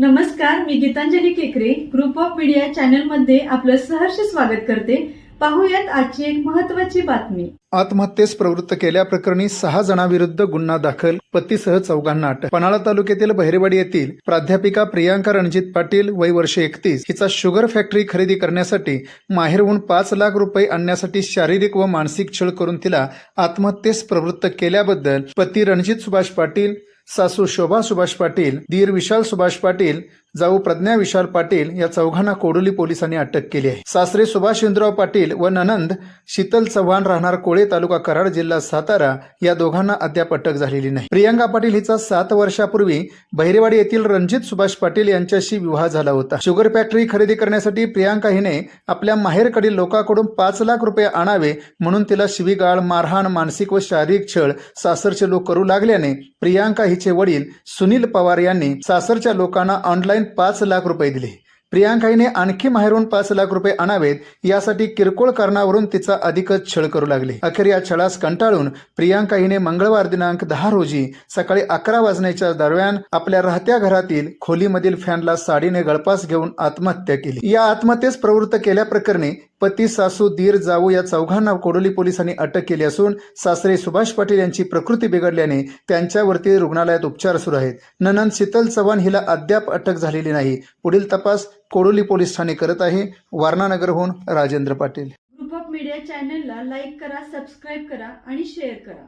नमस्कार मी गीतांजली केकरे. Group of media चॅनलमध्ये आपलं सहर्ष स्वागत करते. पाहूयात आजची एक महत्वाची बातमी. आत्महत्येस प्रवृत्त केल्याप्रकरणी सहा जणांविरुद्ध गुन्हा दाखल पतीसह चौघांना अटक. पन्हाळा तालुक्यातील बहिरेवाडी येथील प्राध्यापिका प्रियांका रणजित पाटील वय वर्ष एकतीस हिचा शुगर फॅक्टरी खरेदी करण्यासाठी माहेरहून पाच लाख रुपये आणण्यासाठी शारीरिक व मानसिक छळ करून तिला आत्महत्येस प्रवृत्त केल्याबद्दल पती रणजित सुभाष पाटील सासू शोभा सुभाष पाटील दीर विशाल सुभाष पाटील जाऊ प्रज्ञा विशाल पाटील या चौघांना कोडोली पोलिसांनी अटक केली आहे. सासरे सुभाष इंद्रराव पाटील व ननंद शीतल चव्हाण राहणार कोळे तालुका कराड जिल्हा सातारा या दोघांना अद्याप अटक झालेली नाही. प्रियांका पाटील हिचा सात वर्षापूर्वी बहिरेवाडी येथील रणजित सुभाष पाटील यांच्याशी विवाह झाला होता. शुगर फॅक्टरी खरेदी करण्यासाठी प्रियांका हिने आपल्या माहेरकडील लोकांकडून पाच लाख रुपये आणावे म्हणून तिला शिवीगाळ मारहाण मानसिक व शारीरिक छळ सासरचे लोक करू लागल्याने प्रियांका हिचे वडील सुनील पवार यांनी सासरच्या लोकांना ऑनलाईन पाच लाख रुपये दिले. प्रियांकाईने आणखी माहेरून पाच लाख रुपये आणावेत यासाठी किरकोळ कारणावरून तिचा अधिकच छळ करू लागले. अखेर या छळास कंटाळून प्रियांका हिने मंगळवार दिनांक दहा रोजी सकाळी अकरा वाजण्याच्या दरम्यान आपल्या राहत्या घरातील खोलीमधील फॅनला साडीने गळपास घेऊन आत्महत्या केली. या आत्महत्येस प्रवृत्त केल्याप्रकरणी पती सासू दीर जाऊ या चौघांना कोडोली पोलिसांनी अटक केली असून सासरे सुभाष पाटील यांची प्रकृती बिघडल्याने त्यांच्यावरती रुग्णालयात उपचार सुरू आहेत. ननंद शीतल चव्हाण हिला अद्याप अटक झालेली नाही. पुढील तपास कोडोली पोलीस ठाणे करत आहे. वारणानगरहून Rajendra Patil. Group of media चॅनलला लाईक करा सबस्क्राईब करा आणि शेअर करा.